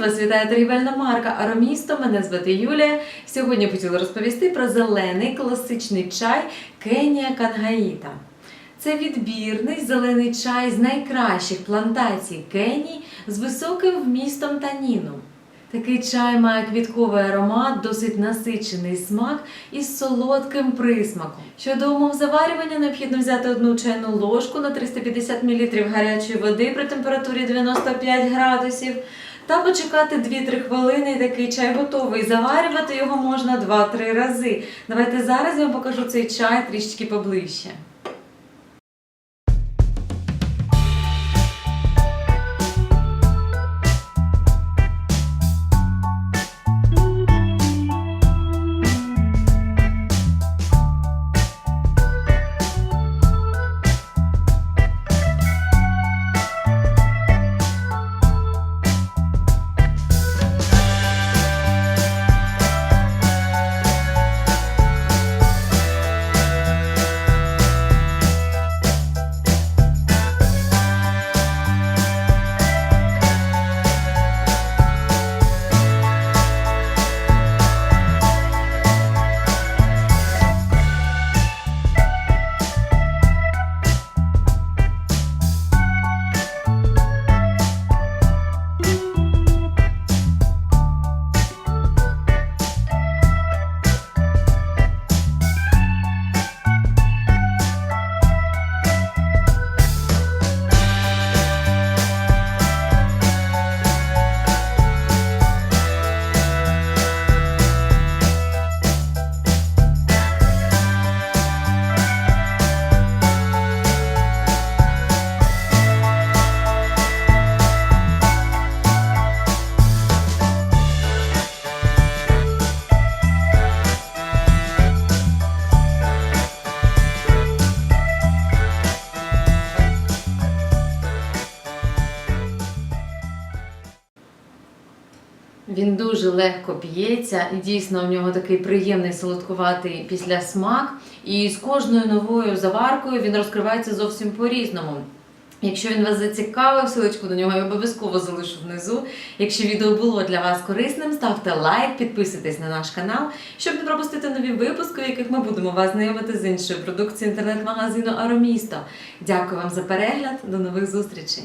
Вас вітає торгівельна марка Аромісто. Мене звати Юлія. Сьогодні хотіла розповісти про зелений класичний чай Кенія Кангаїта. Це відбірний зелений чай з найкращих плантацій Кенії з високим вмістом таніну. Такий чай має квітковий аромат, досить насичений смак із солодким присмаком. Щодо умов заварювання, необхідно взяти одну чайну ложку на 350 мл гарячої води при температурі 95 градусів та почекати 2-3 хвилини, і такий чай готовий. Заварювати його можна 2-3 рази. Давайте зараз я вам покажу цей чай трішечки поближче. Він дуже легко п'ється, і дійсно в нього такий приємний солодкуватий післясмак. І з кожною новою заваркою він розкривається зовсім по-різному. Якщо він вас зацікавив, силочку до нього я обов'язково залишу внизу. Якщо відео було для вас корисним, ставте лайк, підписуйтесь на наш канал, щоб не пропустити нові випуски, в яких ми будемо вас знайомити з іншою продукцією інтернет-магазину Аромісто. Дякую вам за перегляд, до нових зустрічей!